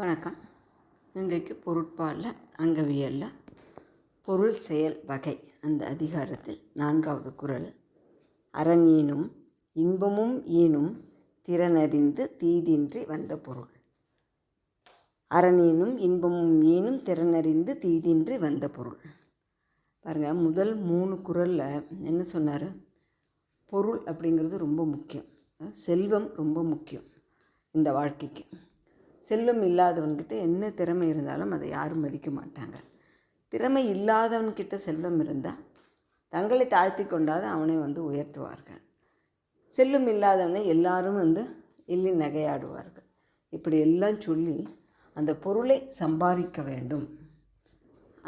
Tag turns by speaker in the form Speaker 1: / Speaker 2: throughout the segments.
Speaker 1: வணக்கம் இன்றைக்கு பொருட்பாலில் அங்கவியலில் பொருள் செயல் வகை அந்த அதிகாரத்தில் நான்காவது குரல் அரங்கேனும் இன்பமும் ஈனும் திறனறிந்து தீதின்றி வந்த பொருள் அரனேனும் இன்பமும் ஈனும் திறனறிந்து தீதின்றி வந்த பொருள் பாருங்கள் முதல் மூணு குரலில் என்ன சொன்னார் பொருள் அப்படிங்கிறது ரொம்ப முக்கியம் செல்வம் ரொம்ப முக்கியம் இந்த வாழ்க்கைக்கு செல்வம் இல்லாதவன்கிட்ட என்ன திறமை இருந்தாலும் அதை யாரும் மதிக்க மாட்டாங்க திறமை இல்லாதவன்கிட்ட செல்வம் இருந்தால் தங்களை தாழ்த்தி கொண்டாது அவனை வந்து உயர்த்துவார்கள் செல்லும் இல்லாதவனை எல்லாரும் வந்து எள்ளி நகையாடுவார்கள் இப்படி எல்லாம் சொல்லி அந்த பொருளை சம்பாதிக்க வேண்டும்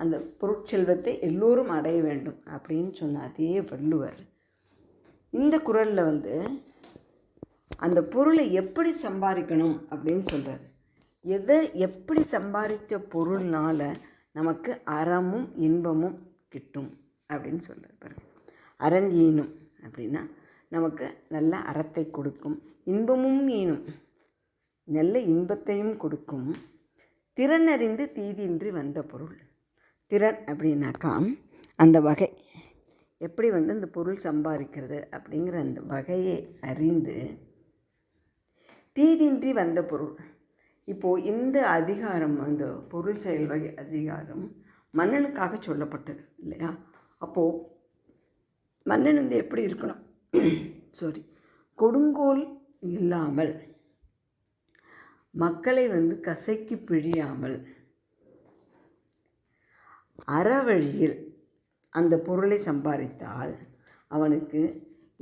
Speaker 1: அந்த பொருட்செல்வத்தை எல்லோரும் அடைய வேண்டும் அப்படின்னு சொன்ன அதே வள்ளுவர் இந்த குரலில் வந்து அந்த பொருளை எப்படி சம்பாதிக்கணும் அப்படின்னு சொல்கிறார் எதை எப்படி சம்பாதித்த பொருள்னால் நமக்கு அறமும் இன்பமும் கிட்டும் அப்படின்னு சொல்கிறார் பாருங்க அறன் ஈனும் அப்படின்னா நமக்கு நல்ல அறத்தை கொடுக்கும் இன்பமும் ஈனும் நல்ல இன்பத்தையும் கொடுக்கும் திறன் அறிந்து தீதியின்றி வந்த பொருள் திறன் அப்படின்னாக்கா அந்த வகை எப்படி வந்து அந்த பொருள் சம்பாதிக்கிறது அப்படிங்கிற அந்த வகையை அறிந்து தீதின்றி வந்த பொருள் இப்போது இந்த அதிகாரம் அந்த பொருள் செயல் வகை அதிகாரம் மன்னனுக்காக சொல்லப்பட்டது இல்லையா அப்போது மன்னன் வந்து எப்படி இருக்கணும் சாரி கொடுங்கோல் இல்லாமல் மக்களை வந்து கசைக்கு பிழியாமல் அறவழியில் அந்த பொருளை சம்பாதித்தால் அவனுக்கு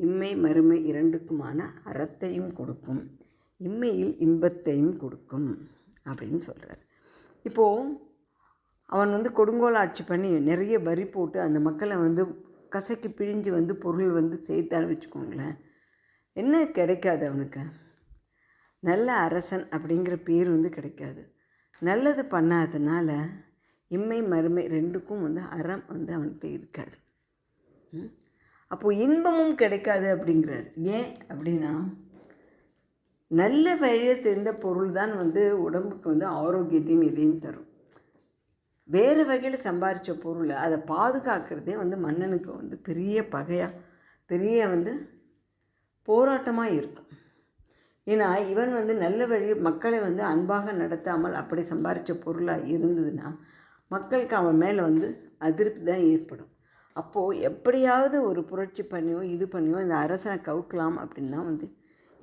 Speaker 1: இம்மை மறுமை இரண்டுக்குமான அறத்தையும் கொடுக்கும் இம்மையில் இன்பத்தையும் கொடுக்கும் அப்படின்னு சொல்கிறார் இப்போது அவன் வந்து கொடுங்கோல் ஆட்சி பண்ணி நிறைய வரி போட்டு அந்த மக்களை வந்து கசக்கி பிழிஞ்சு வந்து பொருள் வந்து சேர்த்தாலும் வச்சுக்கோங்களேன் என்ன கிடைக்காது அவனுக்கு நல்ல அரசன் அப்படிங்கிற பேர் வந்து கிடைக்காது நல்லது பண்ணாதனால இம்மை மறுமை ரெண்டுக்கும் வந்து அறம் வந்து அவன்கிட்ட இருக்காது அப்போது இன்பமும் கிடைக்காது அப்படிங்கிறார் ஏன் அப்படின்னா நல்ல வழியை சேர்ந்த பொருள் தான் வந்து உடம்புக்கு வந்து ஆரோக்கியத்தையும் இதையும் தரும் வேறு வகையில் சம்பாரித்த பொருள் அதை பாதுகாக்கிறதே வந்து மன்னனுக்கு வந்து பெரிய பகையாக பெரிய வந்து போராட்டமாக இருக்கும் ஏன்னா இவன் வந்து நல்ல வழி மக்களை வந்து அன்பாக நடத்தாமல் அப்படி சம்பாரித்த பொருளாக இருந்ததுன்னா மக்களுக்கு அவன் மேலே வந்து அதிருப்தி தான் ஏற்படும் அப்போது எப்படியாவது ஒரு புரட்சி பண்ணியோ இது பண்ணியோ இந்த அரசனை கவுக்கலாம் அப்படின்னா வந்து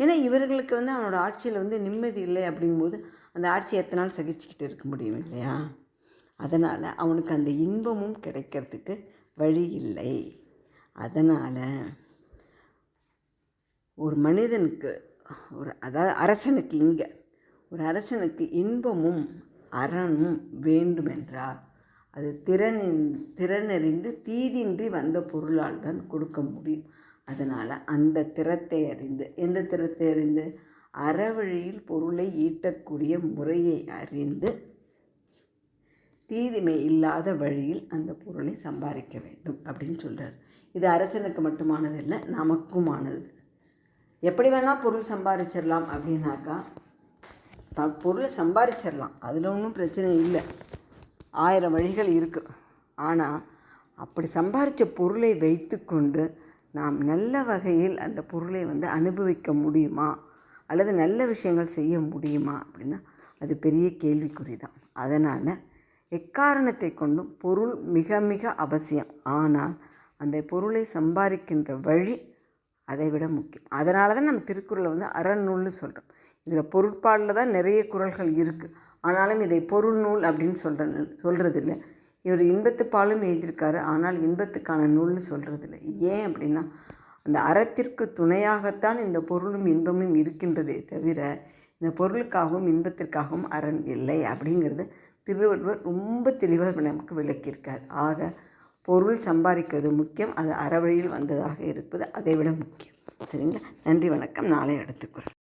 Speaker 1: ஏன்னா இவர்களுக்கு வந்து அவனோட ஆட்சியில் வந்து நிம்மதி இல்லை அப்படிங்கும்போது அந்த ஆட்சி எத்தனை நாள் சகிச்சுக்கிட்டு இருக்க முடியும் இல்லையா அதனால் அவனுக்கு அந்த இன்பமும் கிடைக்கிறதுக்கு வழி இல்லை அதனால் ஒரு மனிதனுக்கு ஒரு அதாவது அரசனுக்கு இங்கே ஒரு அரசனுக்கு இன்பமும் அறனும் வேண்டுமென்றால் அது திறனின் திறனறிந்து தீதின்றி வந்த பொருளால் தான் கொடுக்க முடியும் அதனால் அந்த திறத்தை அறிந்து எந்த திறத்தை அறிந்து அறவழியில் பொருளை ஈட்டக்கூடிய முறையை அறிந்து தீதிமை இல்லாத வழியில் அந்த பொருளை சம்பாதிக்க வேண்டும் அப்படின்னு சொல்கிறார் இது அரசனுக்கு மட்டுமானது இல்லை நமக்குமானது எப்படி வேணால் பொருள் சம்பாதிச்சிடலாம் அப்படின்னாக்கா ப பொருளை சம்பாதிச்சிடலாம் அதில் ஒன்றும் பிரச்சனை இல்லை ஆயிரம் வழிகள் இருக்குது ஆனால் அப்படி சம்பாதிச்ச பொருளை வைத்து கொண்டு நாம் நல்ல வகையில் அந்த பொருளை வந்து அனுபவிக்க முடியுமா அல்லது நல்ல விஷயங்கள் செய்ய முடியுமா அப்படின்னா அது பெரிய கேள்விக்குறி தான் அதனால் எக்காரணத்தை கொண்டும் பொருள் மிக மிக அவசியம் ஆனால் அந்த பொருளை சம்பாதிக்கின்ற வழி அதை விட முக்கியம் அதனால தான் நம்ம திருக்குறளை வந்து அறநூல்னு சொல்கிறோம் இதில் பொருட்பாடில் தான் நிறைய குரல்கள் இருக்குது ஆனாலும் இதை பொருள் நூல் அப்படின்னு சொல்கிற சொல்கிறது இல்லை இவர் இன்பத்து பாலும் எழுதியிருக்காரு ஆனால் இன்பத்துக்கான நூல்னு சொல்கிறதில்ல ஏன் அப்படின்னா அந்த அறத்திற்கு துணையாகத்தான் இந்த பொருளும் இன்பமும் இருக்கின்றதே தவிர இந்த பொருளுக்காகவும் இன்பத்திற்காகவும் அறம் இல்லை அப்படிங்கிறது திருவள்ளுவர் ரொம்ப தெளிவாக நமக்கு விளக்கியிருக்கார் ஆக பொருள் சம்பாதிக்கிறது முக்கியம் அது அறவழியில் வந்ததாக இருப்பது அதை விட முக்கியம் சரிங்களா நன்றி வணக்கம் நாளை அடுத்துக்குறேன்